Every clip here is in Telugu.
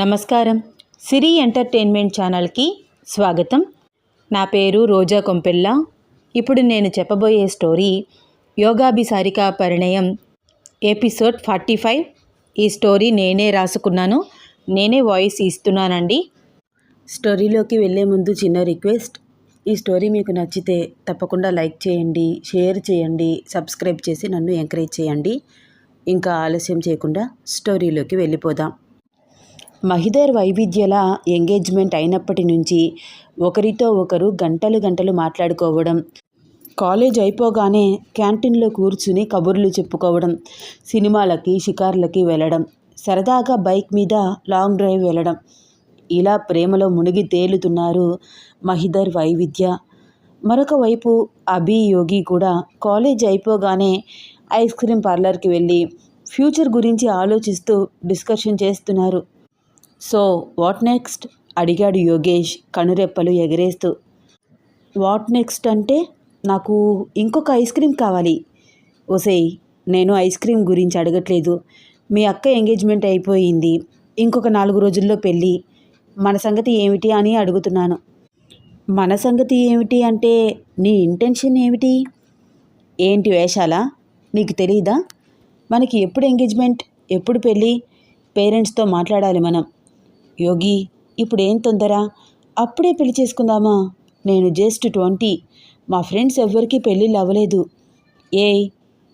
నమస్కారం. సిరి ఎంటర్టైన్మెంట్ ఛానల్కి స్వాగతం. నా పేరు రోజా కొంపెల్ల. ఇప్పుడు నేను చెప్పబోయే స్టోరీ యోగాభిసారిక పరిణయం ఎపిసోడ్ ఫార్టీ ఫైవ్. ఈ స్టోరీ నేనే రాసుకున్నాను. నేనే వాయిస్ ఇస్తున్నానండి. స్టోరీలోకి వెళ్ళే ముందు చిన్న రిక్వెస్ట్. ఈ స్టోరీ మీకు నచ్చితే తప్పకుండా లైక్ చేయండి షేర్ చేయండి సబ్స్క్రైబ్ చేసి నన్ను ఎంకరేజ్ చేయండి. ఇంకా ఆలస్యం చేయకుండా స్టోరీలోకి వెళ్ళిపోదాం. మహిదర్ వైవిధ్యల ఎంగేజ్మెంట్ అయినప్పటి నుంచి ఒకరితో ఒకరు గంటలు గంటలు మాట్లాడుకోవడం కాలేజ్ అయిపోగానే క్యాంటీన్లో కూర్చుని కబుర్లు చెప్పుకోవడం సినిమాలకి షికార్లకి వెళ్ళడం సరదాగా బైక్ మీద లాంగ్ డ్రైవ్ వెళ్ళడం. ఇలా ప్రేమలో మునిగి తేలుతున్నారు మహిదర్ వైవిధ్య. మరొక వైపు అభి యోగి కూడా కాలేజ్ అయిపోగానే ఐస్ క్రీమ్ పార్లర్కి వెళ్ళి ఫ్యూచర్ గురించి ఆలోచిస్తూ డిస్కషన్ చేస్తున్నారు. So what next? అడిగాడు యోగేష్ కనురెప్పలు ఎగరేస్తూ. వాట్ నెక్స్ట్ అంటే నాకు ఇంకొక ఐస్ క్రీమ్ కావాలి. ఒసేయ్ నేను ఐస్ క్రీమ్ గురించి అడగట్లేదు. మీ అక్క ఎంగేజ్మెంట్ అయిపోయింది. ఇంకొక నాలుగు రోజుల్లో పెళ్ళి. మన సంగతి ఏమిటి అని అడుగుతున్నాను. మన సంగతి ఏమిటి అంటే నీ ఇంటెన్షన్ ఏమిటి? ఏంటి వేషాలా? నీకు తెలియదా మనకి ఎప్పుడు ఎంగేజ్మెంట్? ఎప్పుడు పెళ్ళి? పేరెంట్స్తో మాట్లాడాలి మనం. యోగి ఇప్పుడేం తొందర? అప్పుడే పెళ్ళి చేసుకుందామా? నేను జస్ట్ ట్వంటీ. మా ఫ్రెండ్స్ ఎవ్వరికీ పెళ్ళిళ్ళు అవ్వలేదు. ఏయ్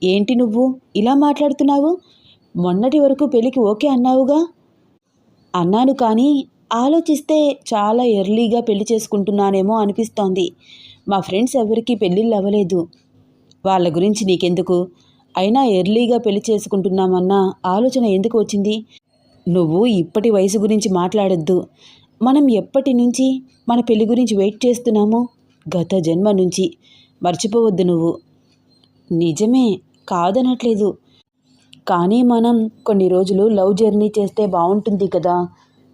ఏంటి నువ్వు? ఇలా మాట్లాడుతున్నావు? మొన్నటి వరకు పెళ్ళికి ఓకే అన్నావుగా? అన్నాను కానీ ఆలోచిస్తే చాలా ఎర్లీగా పెళ్ళి చేసుకుంటున్నానేమో అనిపిస్తోంది. మా ఫ్రెండ్స్ ఎవరికీ పెళ్ళిళ్ళు అవ్వలేదు. వాళ్ళ గురించి నీకెందుకు? అయినా ఎర్లీగా పెళ్ళి చేసుకుంటున్నామన్న ఆలోచన ఎందుకు వచ్చింది? నువ్వు ఇప్పటి వయసు గురించి మాట్లాడొద్దు. మనం ఎప్పటి నుంచి మన పెళ్ళి గురించి వెయిట్ చేస్తున్నామో గత జన్మ నుంచి. మర్చిపోవద్దు నువ్వు. నిజమే కాదనట్లేదు. కానీ మనం కొన్ని రోజులు లవ్ జర్నీ చేస్తే బాగుంటుంది కదా.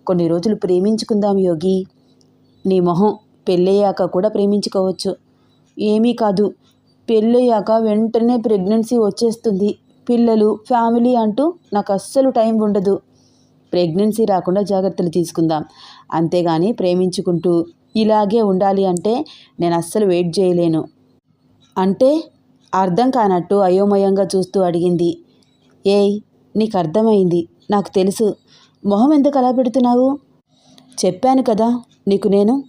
కొన్ని రోజులు ప్రేమించుకుందాం యోగి. నీ మొహం పెళ్ళయ్యాక కూడా ప్రేమించుకోవచ్చు. ఏమీ కాదు. పెళ్ళయ్యాక వెంటనే ప్రెగ్నెన్సీ వచ్చేస్తుంది. పిల్లలు ఫ్యామిలీ అంటూ నాకు అస్సలు టైం ఉండదు. ప్రెగ్నెన్సీ రాకుండా జాగ్రత్తలు తీసుకుందాం. అంతేగాని ప్రేమించుకుంటూ ఇలాగే ఉండాలి అంటే నేను అస్సలు వెయిట్ చేయలేను. అంటే అర్థం కానట్టు అయోమయంగా చూస్తూ అడిగింది. ఏయ్ నీకు అర్థమైంది. నాకు తెలుసు. మొహం ఎందుకు అలా పెడుతున్నావు? చెప్పాను కదా నీకు నేను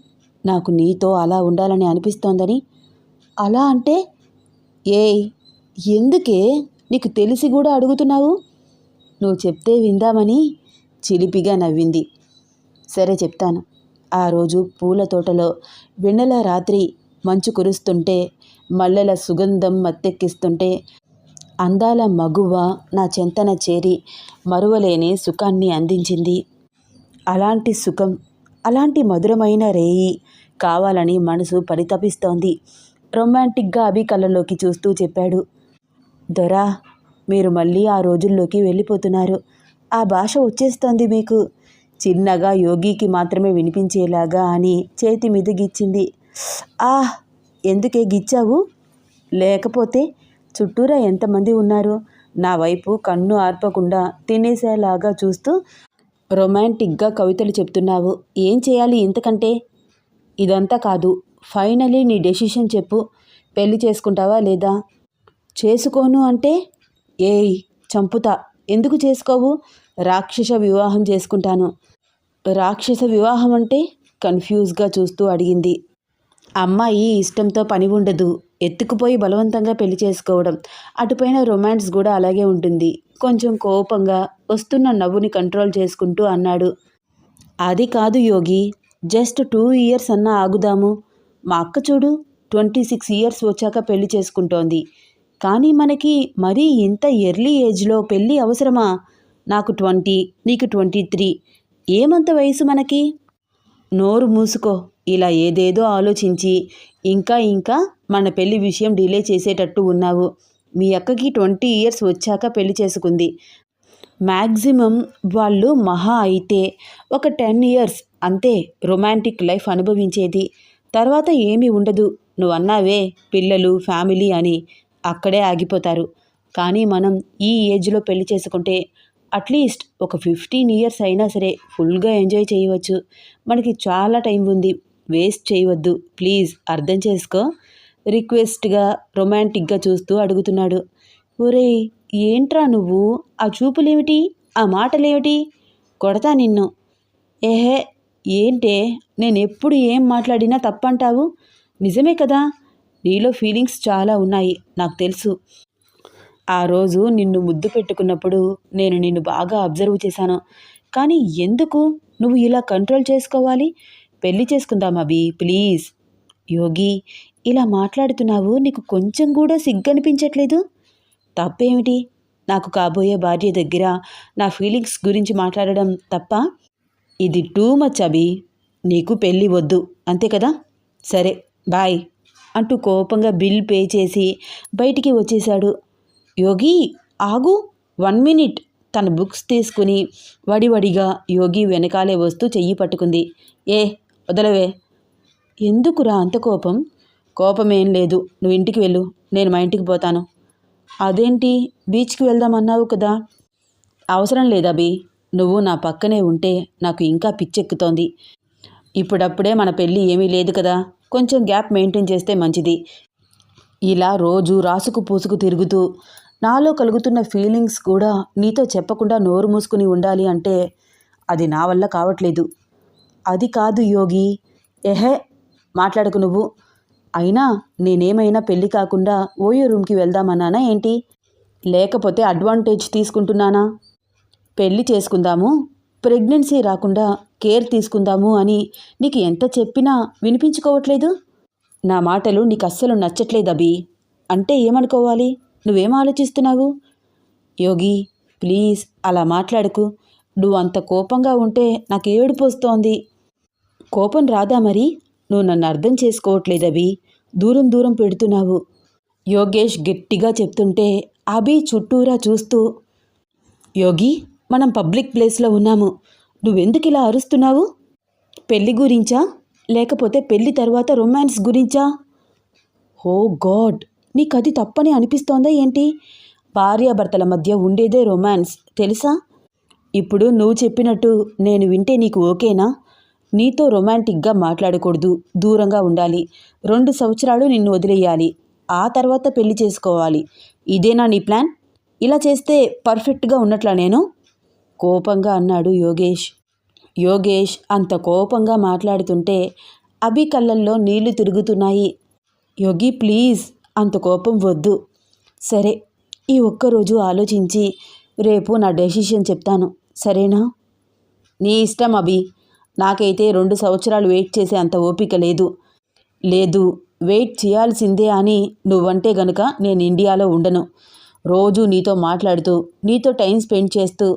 నాకు నీతో అలా ఉండాలని అనిపిస్తోందని. అలా అంటే? ఏయ్ ఎందుకే? నీకు తెలిసి కూడా అడుగుతున్నావు? నువ్వు చెప్తే విందామని చిలిపిగా నవ్వింది. సరే చెప్తాను. ఆ రోజు పూల తోటలో వెన్నెల రాత్రి మంచు కురుస్తుంటే మల్లెల సుగంధం మత్తెక్కిస్తుంటే అందాల మగువ నా చెంతన చేరి మరువలేని సుఖాన్ని అందించింది. అలాంటి సుఖం అలాంటి మధురమైన రేయి కావాలని మనసు పరితపిస్తోంది. రొమాంటిక్గా అభి కళ్ళలోకి చూస్తూ చెప్పాడు. దొరా మీరు మళ్ళీ ఆ రోజుల్లోకి వెళ్ళిపోతున్నారు. ఆ భాష వచ్చేస్తోంది మీకు. చిన్నగా యోగికి మాత్రమే వినిపించేలాగా అని చేతి మీద గిచ్చింది. ఆహ్ ఎందుకే గిచ్చావు? లేకపోతే చుట్టూరా ఎంతమంది ఉన్నారు? నా వైపు కన్ను ఆర్పకుండా తినేసేలాగా చూస్తూ రొమాంటిక్గా కవితలు చెప్తున్నావు. ఏం చేయాలి ఇంతకంటే? ఇదంతా కాదు. ఫైనలీ నీ డెసిషన్ చెప్పు. పెళ్ళి చేసుకుంటావా లేదా? చేసుకోను అంటే? ఏయ్ చంపుతా. ఎందుకు చేసుకోవు? రాక్షస వివాహం చేసుకుంటాను. రాక్షస వివాహం అంటే కన్ఫ్యూజ్గా చూస్తూ అడిగింది. అమ్మాయి ఇష్టంతో పని ఉండదు. ఎత్తుకుపోయి బలవంతంగా పెళ్ళి చేసుకోవడం. అటుపైన రొమాన్స్ కూడా అలాగే ఉంటుంది. కొంచెం కోపంగా వస్తున్న నవ్వుని కంట్రోల్ చేసుకుంటూ అన్నాడు. అది కాదు యోగి జస్ట్ టూ ఇయర్స్ అన్నా ఆగుదాము. మా అక్క చూడు ట్వంటీ సిక్స్ ఇయర్స్ వచ్చాక పెళ్ళి చేసుకుంటోంది. కానీ మనకి మరీ ఇంత ఎర్లీ ఏజ్లో పెళ్ళి అవసరమా? నాకు ట్వంటీ నీకు ట్వంటీ త్రీ ఏమంత వయసు మనకి? నోరు మూసుకో. ఇలా ఏదేదో ఆలోచించి ఇంకా ఇంకా మన పెళ్ళి విషయం డిలే చేసేటట్టు ఉన్నావు. మీ అక్కకి ట్వంటీ ఇయర్స్ వచ్చాక పెళ్ళి చేసుకుంది. మ్యాక్సిమం వాళ్ళు మహా అయితే ఒక టెన్ ఇయర్స్ అంతే రొమాంటిక్ లైఫ్ అనుభవించేది. తర్వాత ఏమీ ఉండదు. నువ్వు అన్నావే పిల్లలు ఫ్యామిలీ అని. అక్కడే ఆగిపోతారు. కానీ మనం ఈ ఏజ్లో పెళ్ళి చేసుకుంటే అట్లీస్ట్ ఒక ఫిఫ్టీన్ ఇయర్స్ అయినా సరే ఫుల్గా ఎంజాయ్ చేయవచ్చు. మనకి చాలా టైం ఉంది. వేస్ట్ చేయవద్దు. ప్లీజ్ అర్థం చేసుకో. రిక్వెస్ట్గా రొమాంటిక్గా చూస్తూ అడుగుతున్నాడు. ఒరే ఏంట్రా నువ్వు? ఆ చూపులేమిటి? ఆ మాటలేమిటి? కొడతా నిన్ను. ఏహే ఏంటే? నేను ఎప్పుడు ఏం మాట్లాడినా తప్పంటావు? నిజమే కదా? నీలో ఫీలింగ్స్ చాలా ఉన్నాయి నాకు తెలుసు. ఆ రోజు నిన్ను ముద్దు పెట్టుకున్నప్పుడు నేను నిన్ను బాగా అబ్జర్వ్ చేశాను. కానీ ఎందుకు? నువ్వు ఇలా కంట్రోల్ చేసుకోవాలి? పెళ్ళి చేసుకుందాం అభి ప్లీజ్ యోగి ఇలా మాట్లాడుతున్నావు నీకు కొంచెం కూడా సిగ్గనిపించట్లేదు? తప్పేమిటి? నాకు కాబోయే భార్య దగ్గర నా ఫీలింగ్స్ గురించి మాట్లాడడం తప్ప? ఇది టూ మచ్ అభి. నీకు పెళ్ళి వద్దు అంతే కదా? సరే బాయ్ అంటూ కోపంగా బిల్ పే చేసి బయటికి వచ్చేశాడు. యోగి ఆగు వన్ మినిట్. తన బుక్స్ తీసుకుని వడివడిగా యోగి వెనకాలే వస్తూ చెయ్యి పట్టుకుంది. ఏ వదలవే. ఎందుకురా అంత కోపం? కోపమేం లేదు. నువ్వు ఇంటికి వెళ్ళు. నేను మా ఇంటికి పోతాను. అదేంటి? బీచ్కి వెళ్దామన్నావు కదా. అవసరం లేదబి నువ్వు నా పక్కనే ఉంటే నాకు ఇంకా పిచ్చెక్కుతోంది. ఇప్పుడప్పుడే మన పెళ్ళి ఏమీ లేదు కదా. కొంచెం గ్యాప్ మెయింటైన్ చేస్తే మంచిది. ఇలా రోజు రాసుకు పూసుకు తిరుగుతూ నాలో కలుగుతున్న ఫీలింగ్స్ కూడా నీతో చెప్పకుండా నోరు మూసుకుని ఉండాలి అంటే అది నా వల్ల కావట్లేదు. అది కాదు యోగి. ఎహే మాట్లాడకు నువ్వు. అయినా నేనేమైనా పెళ్ళి కాకుండా ఓయో రూమ్కి వెళ్దామన్నానా ఏంటి? లేకపోతే అడ్వాంటేజ్ తీసుకుంటున్నానా? పెళ్ళి చేసుకుందాము? ప్రెగ్నెన్సీ రాకుండా కేర్ తీసుకుందాము అని నీకు ఎంత చెప్పినా వినిపించుకోవట్లేదు? నా మాటలు నీకు అస్సలు నచ్చట్లేదు అభి. అంటే ఏమనుకోవాలి? నువ్వేం ఆలోచిస్తున్నావు? యోగి ప్లీజ్ అలా మాట్లాడకు. నువ్వు అంత కోపంగా ఉంటే నాకు ఏడుపు వస్తోంది. కోపం రాదా మరి? నువ్వు నన్ను అర్థం చేసుకోవట్లేదు అభి. దూరం దూరం పెడుతున్నావు. యోగేష్ గట్టిగా చెప్తుంటే అభి చుట్టూరా చూస్తూ యోగి మనం పబ్లిక్ ప్లేస్లో ఉన్నాము. నువ్వెందుకు ఇలా అరుస్తున్నావు? పెళ్ళి గురించా? లేకపోతే పెళ్ళి తర్వాత రొమాన్స్ గురించా? Oh god! నీకు అది తప్పని అనిపిస్తోందా ఏంటి? భార్యాభర్తల మధ్య ఉండేదే రొమాన్స్ తెలుసా? ఇప్పుడు నువ్వు చెప్పినట్టు నేను వింటే నీకు ఓకేనా? నీతో రొమాంటిక్గా మాట్లాడకూడదు. దూరంగా ఉండాలి. రెండు సంవత్సరాలు నిన్ను వదిలేయాలి. ఆ తర్వాత పెళ్ళి చేసుకోవాలి. ఇదేనా నీ ప్లాన్? ఇలా చేస్తే పర్ఫెక్ట్గా ఉన్నట్లా నేను? కోపంగా అన్నాడు యోగేష్. యోగేష్ అంత కోపంగా మాట్లాడుతుంటే అభి కళ్ళల్లో నీళ్ళు తిరుగుతున్నాయి. యోగి ప్లీజ్ అంత కోపం వద్దు. సరే ఈ ఒక్కరోజు ఆలోచించి రేపు నా డెసిషన్ చెప్తాను. సరేనా? నీ ఇష్టం అభి. నాకైతే రెండు సంవత్సరాలు వెయిట్ చేసే అంత ఓపిక లేదు. లేదు వెయిట్ చేయాల్సిందే అని నువ్వంటే గనుక నేను ఇండియాలో ఉండను. రోజు నీతో మాట్లాడుతూ నీతో టైం స్పెండ్ చేస్తూ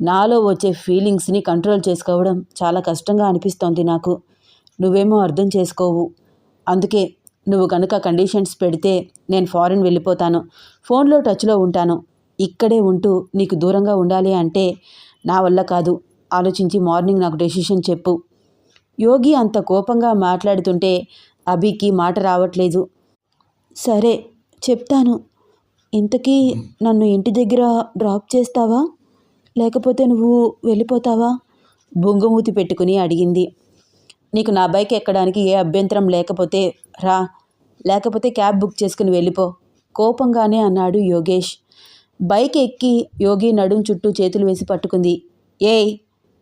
నాలో వచ్చే ఫీలింగ్స్ని కంట్రోల్ చేసుకోవడం చాలా కష్టంగా అనిపిస్తోంది నాకు. నువ్వేమో అర్థం చేసుకోవు. అందుకే నువ్వు కనుక కండిషన్స్ పెడితే నేను ఫారిన్ వెళ్ళిపోతాను. ఫోన్లో టచ్లో ఉంటాను. ఇక్కడే ఉంటూ నీకు దూరంగా ఉండాలి అంటే నా వల్ల కాదు. ఆలోచించి మార్నింగ్ నాకు డెసిషన్ చెప్పు. యోగి అంత కోపంగా మాట్లాడుతుంటే అభికి మాట రావట్లేదు. సరే చెప్తాను. ఇంతకీ నన్ను ఇంటి దగ్గర డ్రాప్ చేస్తావా? లేకపోతే నువ్వు వెళ్ళిపోతావా? బొంగుమూతి పెట్టుకుని అడిగింది. నీకు నా బైక్ ఎక్కడానికి ఏ అభ్యంతరం లేకపోతే రా. లేకపోతే క్యాబ్ బుక్ చేసుకుని వెళ్ళిపో. కోపంగానే అన్నాడు యోగేష్. బైక్ ఎక్కి యోగి నడుం చుట్టూ చేతులు వేసి పట్టుకుంది. ఏయ్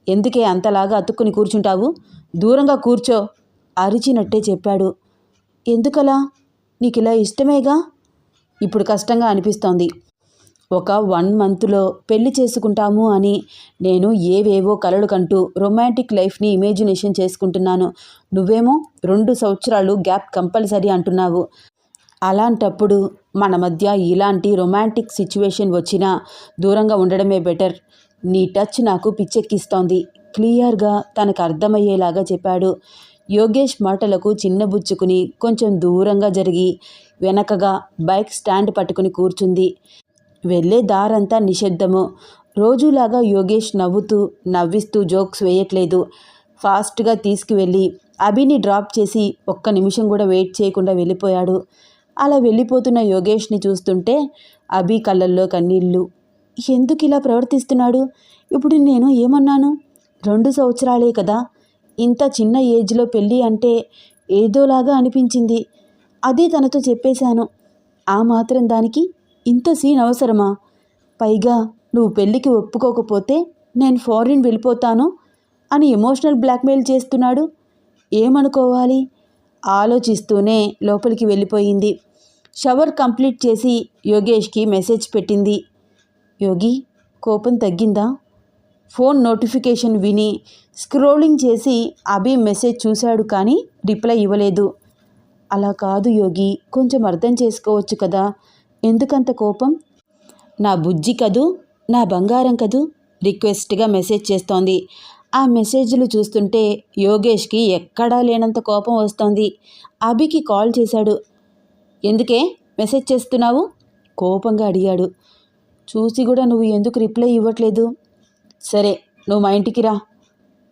ఎందుకే అంతలాగా అతుక్కుని కూర్చుంటావు? దూరంగా కూర్చో అరిచినట్టే చెప్పాడు. ఎందుకలా? నీకు ఇలా ఇష్టమేగా? ఇప్పుడు కష్టంగా అనిపిస్తోంది. ఒక వన్ మంత్లో పెళ్ళి చేసుకుంటాము అని నేను ఏవేవో కలలు కంటూ రొమాంటిక్ లైఫ్ని ఇమేజినేషన్ చేసుకుంటున్నాను. నువ్వేమో రెండు సంవత్సరాలు గ్యాప్ కంపల్సరీ అంటున్నావు. అలాంటప్పుడు మన మధ్య ఇలాంటి రొమాంటిక్ సిచ్యువేషన్ వచ్చినా దూరంగా ఉండడమే బెటర్. నీ టచ్ నాకు పిచ్చెక్కిస్తోంది. క్లియర్గా తనకు అర్థమయ్యేలాగా చెప్పాడు. యోగేష్ మాటలకు చిన్నబుచ్చుకుని కొంచెం దూరంగా జరిగి వెనకగా బైక్ స్టాండ్ పట్టుకుని కూర్చుంది. వెళ్ళే దారంతా నిశ్శబ్దము. రోజులాగా యోగేష్ నవ్వుతూ నవ్విస్తూ జోక్స్ వేయట్లేదు. ఫాస్ట్గా తీసుకువెళ్ళి అభిని డ్రాప్ చేసి ఒక్క నిమిషం కూడా వెయిట్ చేయకుండా వెళ్ళిపోయాడు. అలా వెళ్ళిపోతున్న యోగేష్ని చూస్తుంటే అభి కళ్ళల్లో కన్నీళ్ళు ఎందుకు ఇలా ప్రవర్తిస్తున్నాడు? ఇప్పుడు నేను ఏమన్నాను? రెండు సంవత్సరాలే కదా. ఇంత చిన్న ఏజ్లో పెళ్ళి అంటే ఏదోలాగా అనిపించింది. అదే తనతో చెప్పేశాను. ఆ మాత్రం దానికి ఇంత సీన్ అవసరమా? పైగా నువ్వు పెళ్ళికి ఒప్పుకోకపోతే నేను ఫారిన్ వెళ్ళిపోతాను అని ఎమోషనల్ బ్లాక్మెయిల్ చేస్తున్నాడు. ఏమనుకోవాలి? ఆలోచిస్తూనే లోపలికి వెళ్ళిపోయింది. షవర్ కంప్లీట్ చేసి యోగేష్కి మెసేజ్ పెట్టింది. యోగి కోపం తగ్గిందా? ఫోన్ నోటిఫికేషన్ విని స్క్రోలింగ్ చేసి అభి మెసేజ్ చూశాడు కానీ రిప్లై ఇవ్వలేదు. అలా కాదు యోగి కొంచెం అర్థం చేసుకోవచ్చు కదా. ఎందుకంత కోపం? నా బుజ్జి కదూ? నా బంగారం కదూ? రిక్వెస్ట్గా మెసేజ్ చేస్తోంది. ఆ మెసేజ్లు చూస్తుంటే యోగేష్కి ఎక్కడా లేనంత కోపం వస్తోంది. అభికి కాల్ చేశాడు. ఎందుకే? మెసేజ్ చేస్తున్నావు? కోపంగా అడిగాడు. చూసి కూడా నువ్వు ఎందుకు రిప్లై ఇవ్వట్లేదు? సరే నువ్వు మా ఇంటికి రా.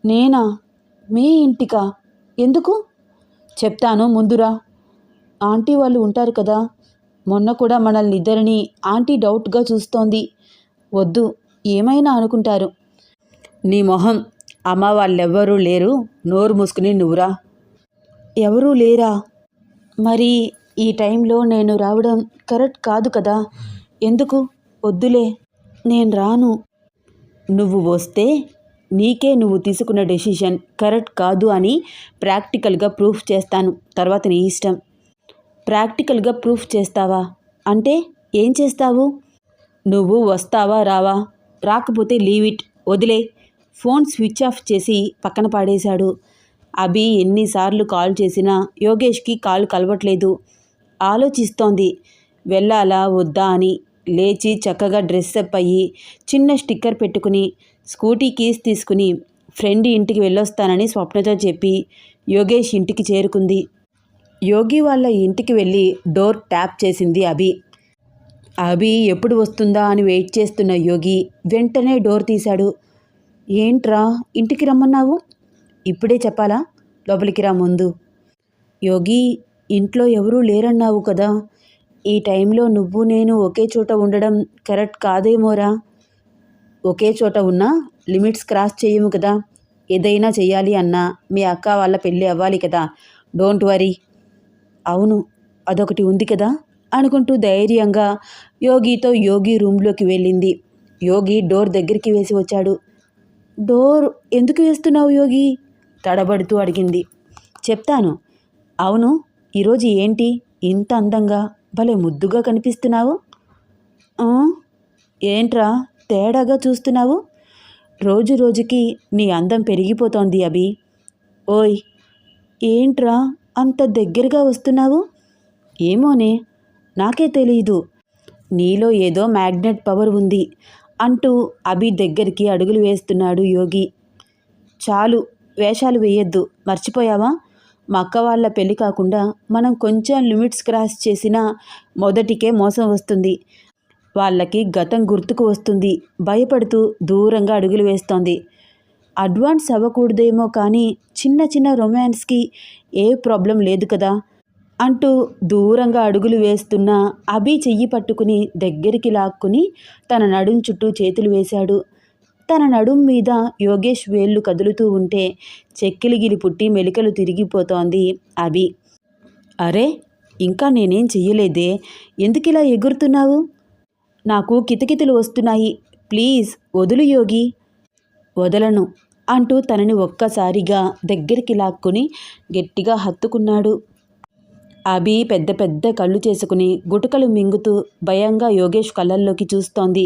నేనా? మీ ఇంటికా? ఎందుకు? చెప్తాను ముందురా. ఆంటీ వాళ్ళు ఉంటారు కదా. మొన్న కూడా మనల్ని ఇద్దరిని ఆంటీ డౌట్గా చూస్తోంది. వద్దు ఏమైనా అనుకుంటారు. నీ మొహం అమ్మ వాళ్ళెవ్వరూ లేరు నోరు మూసుకుని నువ్వురా. ఎవరూ లేరా? మరి ఈ టైంలో నేను రావడం కరెక్ట్ కాదు కదా? ఎందుకు? వద్దులే నేను రాను. నువ్వు వస్తే నీకే నువ్వు తీసుకున్న డెసిషన్ కరెక్ట్ కాదు అని ప్రాక్టికల్గా ప్రూఫ్ చేస్తాను. తర్వాత నీ ఇష్టం. ప్రాక్టికల్గా ప్రూఫ్ చేస్తావా? అంటే ఏం చేస్తావు? నువ్వు వస్తావా రావా? రాకపోతే లీవ్ ఇట్. వదిలే. ఫోన్ స్విచ్ ఆఫ్ చేసి పక్కన పాడేశాడు. అభి ఎన్నిసార్లు కాల్ చేసినా యోగేష్కి కాల్ కలవట్లేదు. ఆలోచిస్తోంది. వెళ్ళాలా వద్దా అని. లేచి చక్కగా డ్రెస్ అప్ అయ్యి చిన్న స్టిక్కర్ పెట్టుకుని స్కూటీ కీస్ తీసుకుని ఫ్రెండ్ ఇంటికి వెళ్ళొస్తానని స్వప్నతో చెప్పి యోగేష్ ఇంటికి చేరుకుంది. యోగి వాళ్ళ ఇంటికి వెళ్ళి డోర్ ట్యాప్ చేసింది అభి. అభి ఎప్పుడు వస్తుందా అని వెయిట్ చేస్తున్న యోగి వెంటనే డోర్ తీశాడు. ఏంట్రా ఇంటికి రమ్మన్నావు? ఇప్పుడే చెప్పాలా? లోపలికి రా ముందు. యోగి ఇంట్లో ఎవరూ లేరన్నావు కదా. ఈ టైంలో నువ్వు నేను ఒకే చోట ఉండడం కరెక్ట్ కాదేమోరా? ఒకే చోట ఉన్నా లిమిట్స్ క్రాస్ చేయము కదా. ఏదైనా చేయాలి అన్నా మీ అక్క వాళ్ళ పెళ్ళి అవ్వాలి కదా. Don't worry. అవును అదొకటి ఉంది కదా? అనుకుంటూ ధైర్యంగా యోగితో యోగి రూమ్లోకి వెళ్ళింది. యోగి డోర్ దగ్గరికి వేసి వచ్చాడు. డోర్ ఎందుకు వేస్తున్నావు యోగి? తడబడుతూ అడిగింది. చెప్తాను. అవును ఈరోజు ఏంటి? ఇంత అందంగా భలే ముద్దుగా కనిపిస్తున్నావు. ఏంట్రా తేడాగా చూస్తున్నావు? రోజు రోజుకి నీ అందం పెరిగిపోతోంది అభి. ఓయ్ ఏంట్రా? అంత దగ్గరగా వస్తున్నావు? ఏమోనే నాకే తెలియదు నీలో ఏదో మ్యాగ్నెట్ పవర్ ఉంది అంటూ అభి దగ్గరికి అడుగులు వేస్తున్నాడు యోగి. చాలు వేషాలు వేయొద్దు మర్చిపోయావా? మా అక్క వాళ్ళ పెళ్ళి కాకుండా మనం కొంచెం లిమిట్స్ క్రాస్ చేసినా మొదటికే మోసం వస్తుంది. వాళ్ళకి గతం గుర్తుకు వస్తుంది. భయపడుతూ దూరంగా అడుగులు వేస్తోంది. అడ్వాన్స్ అవ్వకూడదేమో కానీ చిన్న చిన్న రొమాన్స్కి ఏ ప్రాబ్లం లేదు కదా? అంటూ దూరంగా అడుగులు వేస్తున్న అభి చెయ్యి పట్టుకుని దగ్గరికి లాక్కుని తన నడుం చుట్టూ చేతులు వేశాడు. తన నడుం మీద యోగేష్ వేళ్ళు కదులుతూ ఉంటే చెక్కిలిగిలి పుట్టి మెలికలు తిరిగిపోతోంది అభి. అరే ఇంకా నేనేం చెయ్యలేదే. ఎందుకిలా ఎగురుతున్నావు? నాకు కితకితలు వస్తున్నాయి. ప్లీజ్ వదులు యోగి. వదలను. అంటూ తనని ఒక్కసారిగా దగ్గరికి లాక్కుని గట్టిగా హత్తుకున్నాడు. అభి పెద్ద పెద్ద కళ్ళు చేసుకుని గుటకలు మింగుతూ భయంగా యోగేష్ కళ్ళల్లోకి చూస్తోంది.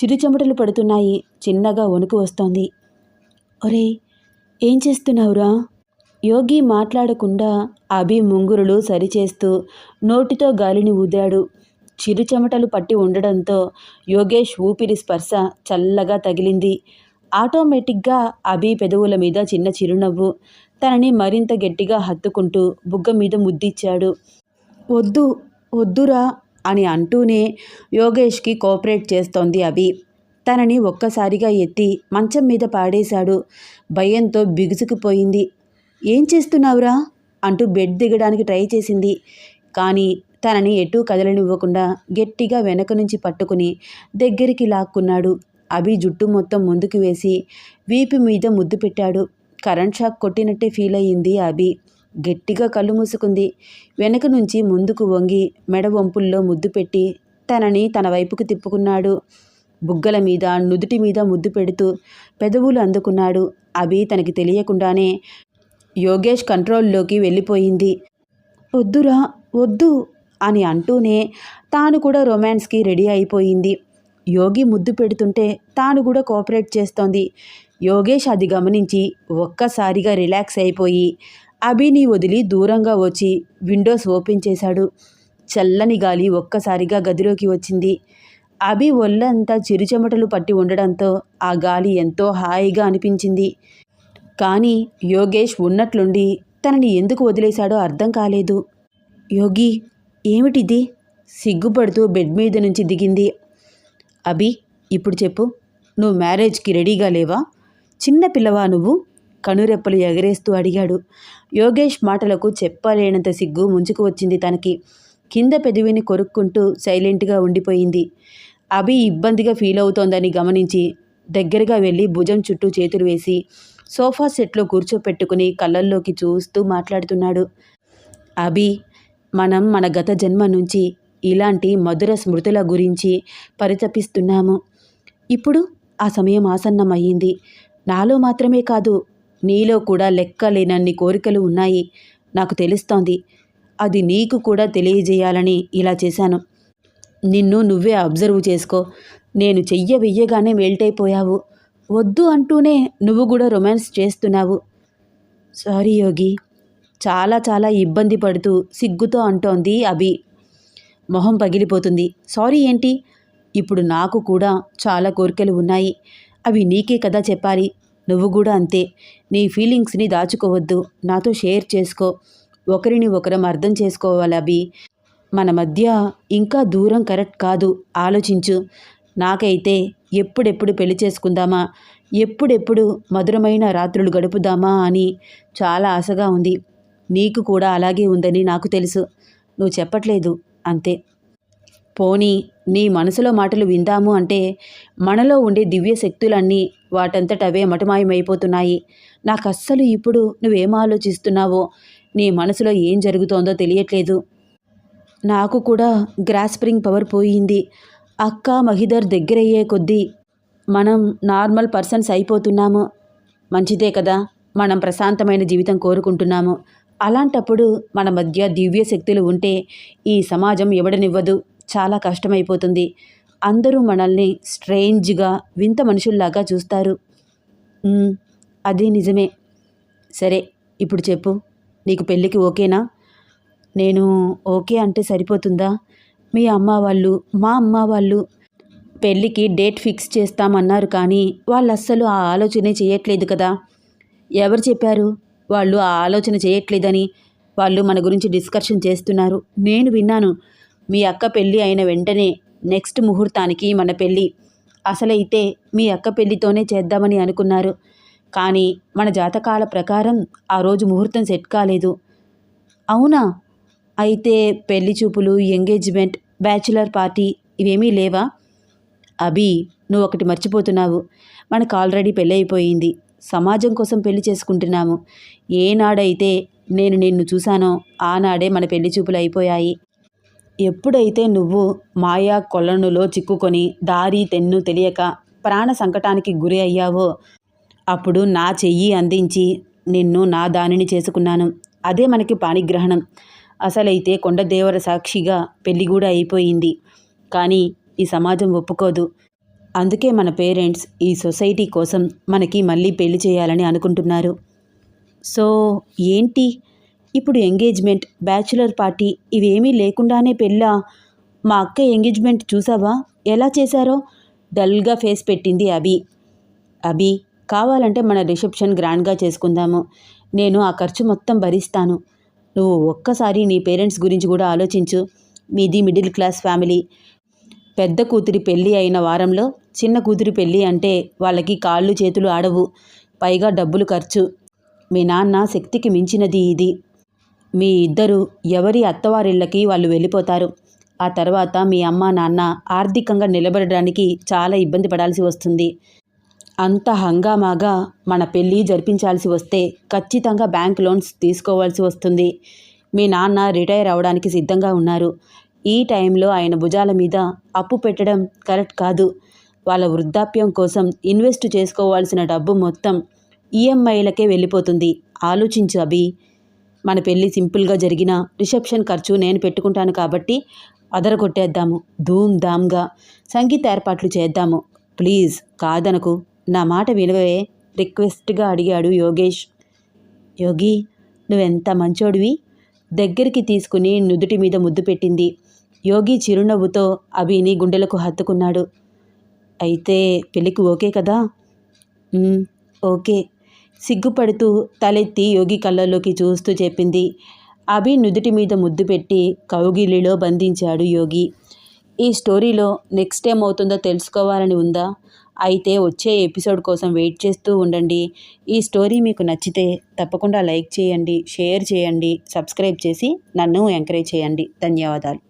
చిరుచెమటలు పడుతున్నాయి. చిన్నగా వణుకు వస్తోంది. ఒరే ఏం చేస్తున్నావురా? యోగి మాట్లాడకుండా అభి ముంగురులు సరిచేస్తూ నోటితో గాలిని ఊదాడు. చిరుచెమటలు పట్టి ఉండడంతో యోగేష్ ఊపిరి స్పర్శ చల్లగా తగిలింది. ఆటోమేటిక్గా అభి పెదవుల మీద చిన్న చిరునవ్వు తనని మరింత గట్టిగా హత్తుకుంటూ బుగ్గ మీద ముద్దిచ్చాడు. వద్దు వద్దురా అని అంటూనే యోగేష్కి కోఆపరేట్ చేస్తోంది అభి. తనని ఒక్కసారిగా ఎత్తి మంచం మీద పాడేశాడు. భయంతో బిగుసుకుపోయింది. ఏం చేస్తున్నావురా? అంటూ బెడ్ దిగడానికి ట్రై చేసింది. కానీ తనని ఎటూ కదలనివ్వకుండా గట్టిగా వెనక నుంచి పట్టుకుని దగ్గరికి లాక్కున్నాడు. అభి జుట్టు మొత్తం ముందుకు వేసి వీపు మీద ముద్దు పెట్టాడు. కరెంట్ షాక్ కొట్టినట్టే ఫీల్ అయ్యింది అభి. గట్టిగా కళ్ళు మూసుకుంది. వెనక నుంచి ముందుకు వంగి మెడ వంపుల్లో ముద్దు పెట్టి తనని తన వైపుకు తిప్పుకున్నాడు. బుగ్గల మీద నుదుటి మీద ముద్దు పెడుతూ పెదవులు అందుకున్నాడు. అభి తనకి తెలియకుండానే యోగేష్ కంట్రోల్లోకి వెళ్ళిపోయింది. వద్దురా వద్దు అని అంటూనే తాను కూడా రొమాన్స్కి రెడీ అయిపోయింది. యోగి ముద్దు పెడుతుంటే తాను కూడా కోఆపరేట్ చేస్తోంది. యోగేష్ అది గమనించి ఒక్కసారిగా రిలాక్స్ అయిపోయి అభిని వదిలి దూరంగా వచ్చి విండోస్ ఓపెన్ చేశాడు. చల్లని గాలి ఒక్కసారిగా గదిలోకి వచ్చింది. అభి ఒళ్ళంతా చిరుచెమటలు పట్టి ఉండడంతో ఆ గాలి ఎంతో హాయిగా అనిపించింది. కానీ యోగేష్ ఉన్నట్లుండి తనని ఎందుకు వదిలేశాడో అర్థం కాలేదు. యోగి ఏమిటిది? సిగ్గుపడుతూ బెడ్ మీద నుంచి దిగింది. అభి ఇప్పుడు చెప్పు. నువ్వు మ్యారేజ్కి రెడీగా లేవా? చిన్న పిల్లవా నువ్వు? కనురెప్పలు ఎగరేస్తూ అడిగాడు. యోగేష్ మాటలకు చెప్పలేనంత సిగ్గు ముంచుకు వచ్చింది తనకి. కింద పెదవిని కొరుక్కుంటూ సైలెంట్గా ఉండిపోయింది. అభి ఇబ్బందిగా ఫీల్ అవుతోందని గమనించి దగ్గరగా వెళ్ళి భుజం చుట్టూ చేతులు వేసి సోఫా సెట్లో కూర్చోపెట్టుకుని కళ్ళల్లోకి చూస్తూ మాట్లాడుతున్నాడు. అభి మనం మన గత జన్మ నుంచి ఇలాంటి మధుర స్మృతుల గురించి పరితపిస్తున్నాము. ఇప్పుడు ఆ సమయం ఆసన్నమయ్యింది. నాలో మాత్రమే కాదు నీలో కూడా లెక్కలేనన్ని కోరికలు ఉన్నాయి. నాకు తెలుస్తోంది. అది నీకు కూడా తెలియజేయాలని ఇలా చేశాను. నిన్ను నువ్వే అబ్జర్వ్ చేసుకో. నేను చెయ్య వెయ్యగానే వెల్టైపోయావు. వద్దు అంటూనే నువ్వు కూడా రొమాన్స్ చేస్తున్నావు. సారీ యోగి. చాలా చాలా ఇబ్బంది పడుతూ సిగ్గుతో అంటోంది అభి. మొహం పగిలిపోతుంది. సారీ ఏంటి? ఇప్పుడు నాకు కూడా చాలా కోరికలు ఉన్నాయి. అవి నీకే కదా చెప్పాలి. నువ్వు కూడా అంతే. నీ ఫీలింగ్స్ని దాచుకోవద్దు. నాతో షేర్ చేసుకో. ఒకరిని ఒకరం అర్థం చేసుకోవాలి అవి మన మధ్య ఇంకా దూరం కరెక్ట్ కాదు. ఆలోచించు. నాకైతే ఎప్పుడెప్పుడు పెళ్ళి చేసుకుందామా? ఎప్పుడెప్పుడు మధురమైన రాత్రులు గడుపుదామా అని చాలా ఆశగా ఉంది. నీకు కూడా అలాగే ఉందని నాకు తెలుసు. నువ్వు చెప్పట్లేదు. అంతే. పోనీ నీ మనసులో మాటలు విందాము అంటే మనలో ఉండే దివ్య శక్తులన్నీ వాటంతటవే మటమాయమైపోతున్నాయి. నాకు అస్సలు ఇప్పుడు నువ్వేం ఆలోచిస్తున్నావో నీ మనసులో ఏం జరుగుతోందో తెలియట్లేదు. నాకు కూడా గ్రాస్ప్రింగ్ పవర్ పోయింది. అక్క మహిదర్ దగ్గరయ్యే కొద్దీ మనం నార్మల్ పర్సన్స్ అయిపోతున్నాము. మంచిదే కదా మనం ప్రశాంతమైన జీవితం కోరుకుంటున్నాము. అలాంటప్పుడు మన మధ్య దివ్య శక్తులు ఉంటే ఈ సమాజం ఎవడనివ్వదు. చాలా కష్టమైపోతుంది. అందరూ మనల్ని స్ట్రేంజ్గా వింత మనుషుల్లాగా చూస్తారు. అది నిజమే. సరే ఇప్పుడు చెప్పు. నీకు పెళ్ళికి ఓకేనా? నేను ఓకే అంటే సరిపోతుందా? మీ అమ్మ వాళ్ళు మా అమ్మ వాళ్ళు పెళ్ళికి డేట్ ఫిక్స్ చేస్తామన్నారు కానీ వాళ్ళు అస్సలు ఆ ఆలోచనే చేయట్లేదు కదా. ఎవరు చెప్పారు? వాళ్ళు ఆ ఆలోచన చేయట్లేదని వాళ్ళు మన గురించి డిస్కషన్ చేస్తున్నారు. నేను విన్నాను మీ అక్క పెళ్ళి అయిన వెంటనే నెక్స్ట్ ముహూర్తానికి మన పెళ్ళి. అసలైతే మీ అక్క పెళ్ళితోనే చేద్దామని అనుకున్నారు. కానీ మన జాతకాల ప్రకారం ఆ రోజు ముహూర్తం సెట్ కాలేదు. అవునా? అయితే పెళ్ళి చూపులు ఎంగేజ్మెంట్ బ్యాచులర్ పార్టీ ఇవేమీ లేవా? అభి నువ్వు ఒకటి మర్చిపోతున్నావు. మనకు ఆల్రెడీ పెళ్ళైపోయింది. సమాజం కోసం పెళ్ళి చేసుకుంటున్నాము. ఏనాడైతే నేను నిన్ను చూశానో ఆనాడే మన పెళ్ళి చూపులు అయిపోయాయి. ఎప్పుడైతే నువ్వు మాయా కొలనులో చిక్కుకొని దారి తెన్ను తెలియక ప్రాణ సంకటానికి గురి అయ్యావో అప్పుడు నా చెయ్యి అందించి నిన్ను నా దానిని చేసుకున్నాను. అదే మనకి పాణిగ్రహణం. అసలైతే కొండదేవర సాక్షిగా పెళ్ళి కూడా అయిపోయింది. కానీ ఈ సమాజం ఒప్పుకోదు. అందుకే మన పేరెంట్స్ ఈ సొసైటీ కోసం మనకి మళ్ళీ పెళ్ళి చేయాలని అనుకుంటున్నారు. సో ఏంటి? ఇప్పుడు ఎంగేజ్మెంట్ బ్యాచులర్ పార్టీ ఇవేమీ లేకుండానే పెళ్ళా? మా అక్క ఎంగేజ్మెంట్ చూసావా? ఎలా చేశారో? డల్గా ఫేస్ పెట్టింది అభి. అభి కావాలంటే మన రిసెప్షన్ గ్రాండ్గా చేసుకుందాము. నేను ఆ ఖర్చు మొత్తం భరిస్తాను. నువ్వు ఒక్కసారి నీ పేరెంట్స్ గురించి కూడా ఆలోచించు. మీది మిడిల్ క్లాస్ ఫ్యామిలీ. పెద్ద కూతురి పెళ్ళి అయిన వారంలో చిన్న కూతురి పెళ్ళి అంటే వాళ్ళకి కాళ్ళు చేతులు ఆడవు పైగా డబ్బులు ఖర్చు. మీ నాన్న శక్తికి మించినది ఇది. మీ ఇద్దరు ఎవరి అత్తవారిళ్ళకి వాళ్ళు వెళ్ళిపోతారు. ఆ తర్వాత మీ అమ్మ నాన్న ఆర్థికంగా నిలబడడానికి చాలా ఇబ్బంది పడాల్సి వస్తుంది. అంత హంగామాగా మన పెళ్ళి జరిపించాల్సి వస్తే ఖచ్చితంగా బ్యాంక్ లోన్స్ తీసుకోవాల్సి వస్తుంది. మీ నాన్న రిటైర్ అవడానికి సిద్ధంగా ఉన్నారు. ఈ టైంలో ఆయన భుజాల మీద అప్పు పెట్టడం కరెక్ట్ కాదు. వాళ్ళ వృద్ధాప్యం కోసం ఇన్వెస్ట్ చేసుకోవాల్సిన డబ్బు మొత్తం ఈఎంఐలకే వెళ్ళిపోతుంది. ఆలోచించు అభి. మన పెళ్ళి సింపుల్గా జరిగిన రిసెప్షన్ ఖర్చు నేను పెట్టుకుంటాను కాబట్టి అదరగొట్టేద్దాము. ధూమ్ ధామ్గా సంగీత ఏర్పాట్లు చేద్దాము. ప్లీజ్ కాదనకు. నా మాట వినవే రిక్వెస్ట్గా అడిగాడు యోగేష్. యోగి నువ్వెంత మంచోడివి? దగ్గరికి తీసుకుని నుదుటి మీద ముద్దు పెట్టింది. యోగి చిరునవ్వుతో అభిని గుండెలకు హత్తుకున్నాడు. అయితే పెళ్ళికి ఓకే కదా? ఓకే. సిగ్గుపడుతూ తలెత్తి యోగి కళ్ళల్లోకి చూస్తూ చెప్పింది. అభి నుదుటి మీద ముద్దు పెట్టి కౌగిలిలో బంధించాడు యోగి. ఈ స్టోరీలో నెక్స్ట్ ఏమవుతుందో తెలుసుకోవాలని ఉందా? అయితే వచ్చే ఎపిసోడ్ కోసం వెయిట్ చేస్తూ ఉండండి. ఈ స్టోరీ మీకు నచ్చితే తప్పకుండా లైక్ చేయండి షేర్ చేయండి సబ్స్క్రైబ్ చేసి నన్ను ఎంకరేజ్ చేయండి. ధన్యవాదాలు.